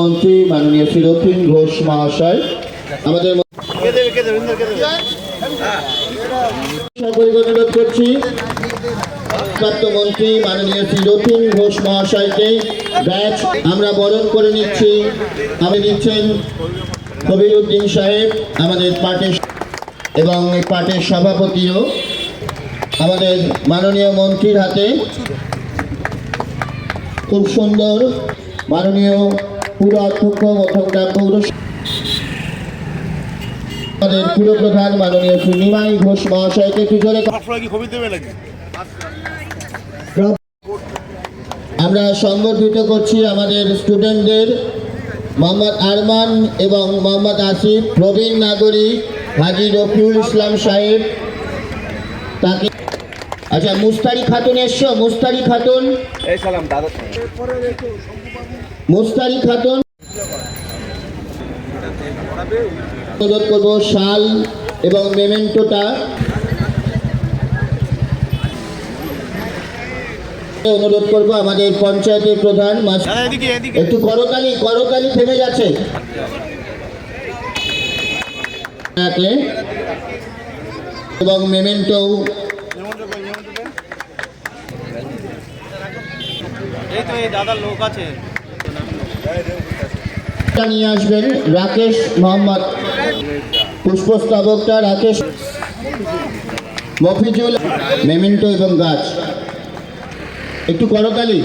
মন্ত্রী মাননীয় শ্রী ঘোষ মহাশয়, আমাদের অনুরোধ করছি মন্ত্রী মাননীয় শ্রী রথীন ঘোষ মহাশয়কে ব্যাচ আমরা বরণ করে নিচ্ছি। আমি নিচ্ছেন কবির উদ্দিন সাহেব, আমাদের পার্টির এবং এই পার্টির সভাপতিও। আমাদের মাননীয় মন্ত্রীর হাতে খুব সুন্দর মাননীয় পুর অধ্যক্ষ মধ্যমগ্রাম পৌর আমাদের পুরপ্রধান মাননীয় শ্রী নিমাই ঘোষ মহাশয়কে একটু জোরে আমরা সংবর্ধিত করছি আমাদের স্টুডেন্টদের মোহাম্মদ আরমান এবং মোহাম্মদ আসিফ প্রবীণ নাগরিক হাজি রফিউল ইসলাম সাহেব তাকে আচ্ছা মুস্তারি খাতুন এসছো মুস্তারি খাতুন। এই সালাম দাদা। মুস্তারি খাতুন। অনুরোধ করব শাল এবং মেমেন্টোটা। অনুরোধ করব আমাদের পঞ্চায়েতের প্রধান দাদা এদিকে একটু করতালি করতালি থেমে যাচ্ছে। এবং মেমেন্টো এই তো এই দাদার লোক আছে। নিয়ে আসবেন রাকেশ মোহাম্মদ। পুষ্পস্তাবকটা রাকেশ। মফিজুল মেমেন্টো এবং গাছ। একটু করতালি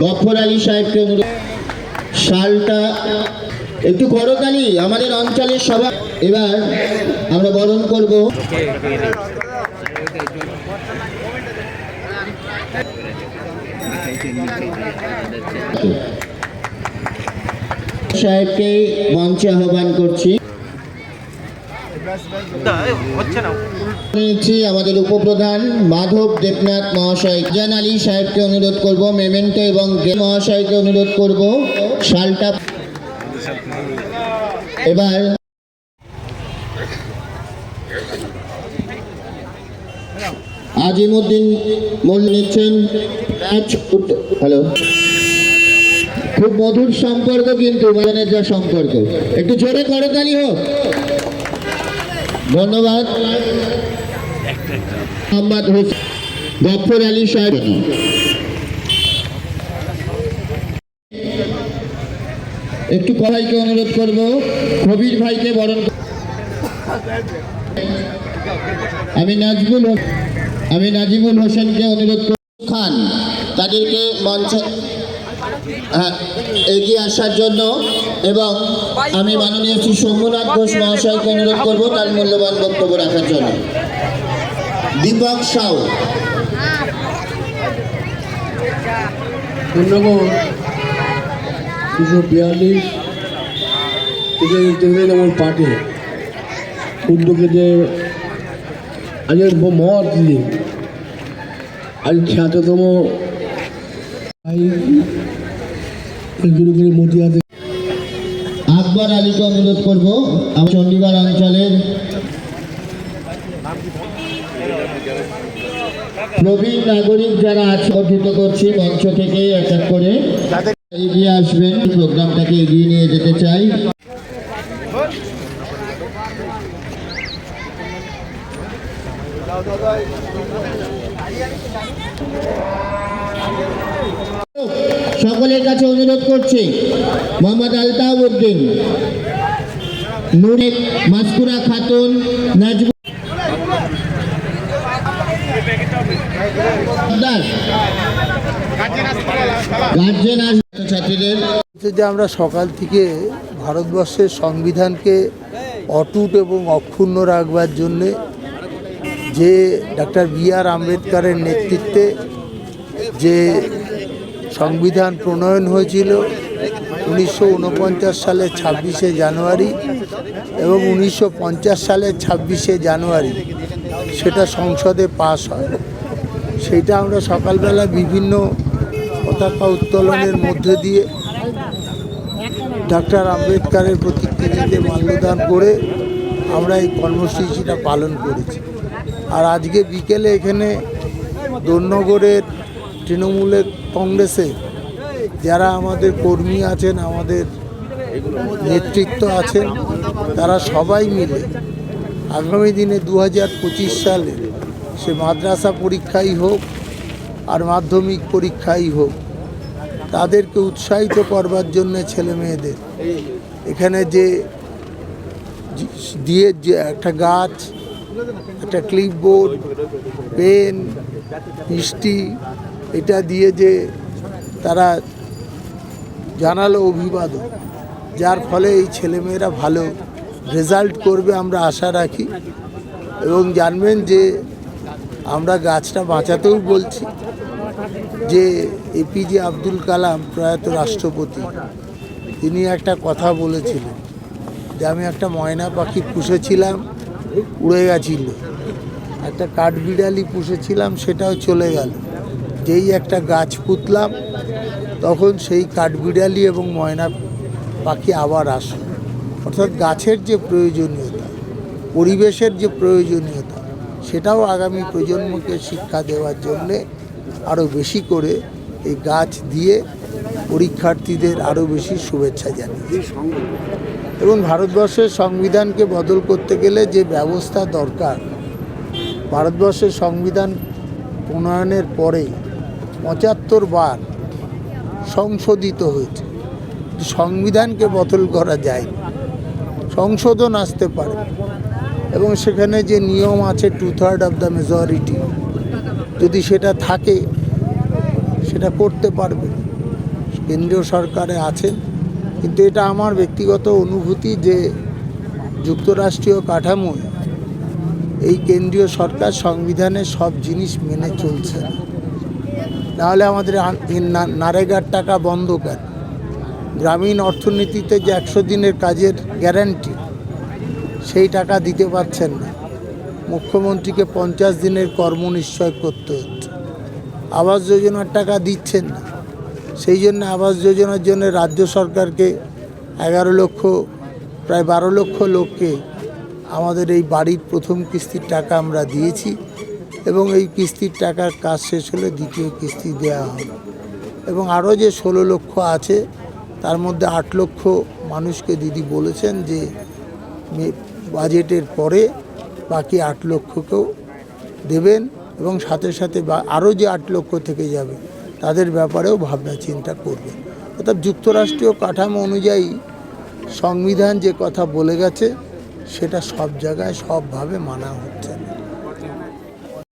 গফর আলী সাহেবকে অনুরোধ শালটা একটু করতালি আমাদের অঞ্চলের সভা এবার আমরা বরণ করব। সাহেবকে মঞ্চে আহ্বান করছি। আমাদের উপপ্রধান মাধব দেবনাথ মহাশয়। জান আলী সাহেবকে অনুরোধ করব, মেমেন্টো এবং মহাশয়কে অনুরোধ করব, শালটা এবার আজিমুদ্দিন মোল্লা নিচ্ছেন হ্যালো। খুব মধুর সম্পর্ক কিন্তু বাগানের যা সম্পর্ক। একটু জোরে করতালি হোক। ধন্যবাদ। মোহাম্মদ হোসেন গফর আলী সাহেব। একটু কড়াইকে অনুরোধ করব, কবির ভাইকে বরণ আমি হোসেন আমি নাজিবুল হোসেনকে অনুরোধ করব খান, তাদেরকে মঞ্চে এগিয়ে আসার জন্য এবং আমি মাননীয় শ্রী সোমনাথ ঘোষ মহাশয়কে অনুরোধ করব তার মূল্যবান বক্তব্য রাখার জন্য। দীপক সাউ। দুশো বিয়াল্লিশ তৃণমূল পার্টি উদ্যোগে যে মহৎ দিন আজ খ্যাততম আকবর আলীকে অনুরোধ করব, আমার চণ্ডীগড় অঞ্চলের প্রবীণ নাগরিক যারা আছে অর্জিত করছি, মঞ্চ থেকে এক এক করে এগিয়ে আসবেন। প্রোগ্রামটাকে এগিয়ে নিয়ে যেতে চাই। সকলের কাছে অনুরোধ করছি, মোহাম্মদ আলতাফ উদ্দিন নুরে মাসকুরা খাতুন ছাত্রীদের। যে আমরা সকাল থেকে ভারতবর্ষের সংবিধানকে অটুট এবং অক্ষুণ্ণ রাখবার জন্যে যে ডাক্তার বি আর আম্বেদকরের নেতৃত্বে যে সংবিধান প্রণয়ন হয়েছিল উনিশশো সালের ছাব্বিশে জানুয়ারি এবং উনিশশো সালের ছাব্বিশে জানুয়ারি। সেটা সংসদে পাস হয়। সেটা আমরা সকালবেলা বিভিন্ন পতাকা উত্তোলনের মধ্যে দিয়ে ডক্টর আম্বেদকারের প্রতিকৃতিতে মাল্যদান করে আমরা এই কর্মসূচিটা পালন করেছি। আর আজকে বিকেলে এখানে দোলনগরের তৃণমূলের কংগ্রেসে যারা আমাদের কর্মী আছেন, আমাদের নেতৃত্ব আছেন, তারা সবাই মিলে আগামী দিনে দু হাজার পঁচিশ সালে সে মাদ্রাসা পরীক্ষাই হোক আর মাধ্যমিক পরীক্ষাই হোক, তাদেরকে উৎসাহিত করবার জন্য ছেলে মেয়েদের এখানে যে দিয়ে যে একটা গাছ, একটা ক্লিপবোর্ড পেন মিষ্টি এটা দিয়ে যে তারা জানালো অভিবাদন। যার ফলে এই ছেলেমেয়েরা ভালো রেজাল্ট করবে আমরা আশা রাখি। এবং জানবেন যে আমরা গাছটা বাঁচাতেও বলছি যে এপিজে আব্দুল কালাম প্রয়াত রাষ্ট্রপতি, তিনি একটা কথা বলেছিলেন যে আমি একটা ময়না পাখি পুষেছিলাম, উড়ে গেছিল। একটা কাঠবিড়ালি পুষেছিলাম, সেটাও চলে গেল। যেই একটা গাছ পুতলাম, তখন সেই কাঠবিড়ালি এবং ময়না পাখি আবার আসলো। অর্থাৎ গাছের যে প্রয়োজনীয়তা, পরিবেশের যে প্রয়োজনীয়তা, সেটাও আগামী প্রজন্মকে শিক্ষা দেওয়ার জন্যে আরও বেশি করে এই গাছ দিয়ে পরীক্ষার্থীদের আরও বেশি শুভেচ্ছা জানিয়ে এবং ভারতবর্ষের সংবিধানকে বদল করতে গেলে যে ব্যবস্থা দরকার, ভারতবর্ষের সংবিধান প্রণয়নের পরে পঁচাত্তর বার সংশোধিত হয়েছে। সংবিধানকে বদল করা যায় সংশোধন আসতে পারে। এবং সেখানে যে নিয়ম আছে two third of the majority যদি সেটা থাকে, সেটা করতে পারবে। কেন্দ্রীয় সরকারে আছেন। কিন্তু এটা আমার ব্যক্তিগত অনুভূতি যে যুক্তরাষ্ট্রীয় কাঠামোয় এই কেন্দ্রীয় সরকার সংবিধানের সব জিনিস মেনে চলছে না। নাহলে আমাদের নারেগার টাকা বন্ধ কেন? গ্রামীণ অর্থনীতিতে যে একশো দিনের কাজের গ্যারান্টি, সেই টাকা দিতে পারছেন না। মুখ্যমন্ত্রীকে পঞ্চাশ দিনের কর্ম নিশ্চয় করতে হচ্ছে। আবাস যোজনার টাকা দিচ্ছেন না। সেই জন্য আবাস যোজনার জন্য রাজ্য সরকারকে এগারো লক্ষ, প্রায় বারো লক্ষ লোককে আমাদের এই বাড়ির প্রথম কিস্তির টাকা আমরা দিয়েছি। এবং এই কিস্তির টাকার কাজ শেষ হলে দ্বিতীয় কিস্তি দেওয়া হবে এবং আরও যে ষোলো লক্ষ আছে, তার মধ্যে আট লক্ষ মানুষকে দিদি বলেছেন যে বাজেটের পরে বাকি আট লক্ষকেও দেবেন এবং সাথে সাথে আরও যে আট লক্ষ থেকে যাবে, তাদের ব্যাপারেও ভাবনা চিন্তা করবেন। অর্থাৎ যুক্তরাষ্ট্রীয় কাঠামো অনুযায়ী সংবিধান যে কথা বলে গেছে, সেটা সব জায়গায় সবভাবে মানা হচ্ছে